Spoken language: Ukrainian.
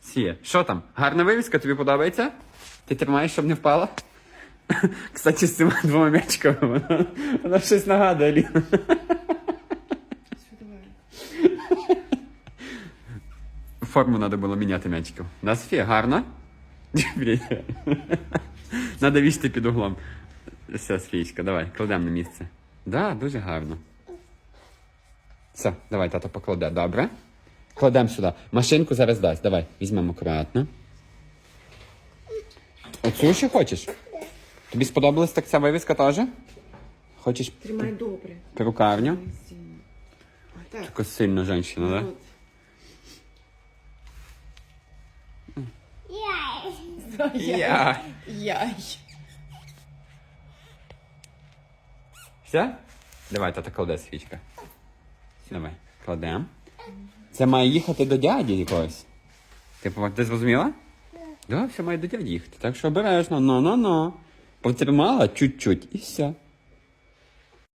Сія, що там? Гарна вивіска, тобі подобається? Ти тримаєш, щоб не впала? Кстати, з цими двома м'ячками вона, вона щось нагадує, давай. Форму треба було міняти м'ячиків. Да, Софія, гарно? Надо вісти під углом. Все, Софієчка, давай, кладемо на місце. Да, дуже гарно. Все, давай, тато покладе, добре? Кладемо сюди. Машинку зараз дасть. Давай, візьмемо акуратно. Оцю ще хочеш? Тобі сподобалась так ця вивіска теж? Хочеш Тримай добре. перукарню? Так. Така сильна жінка, да? От. Я. Яй. Все? Давай, тата кладе свічка. Давай, кладемо. Це має їхати до дяді якогось. Типу, ти зрозуміла? Так, да, все має до дяді їхати. Так що обережно, ну-ну-ну. Потримала чуть-чуть і все.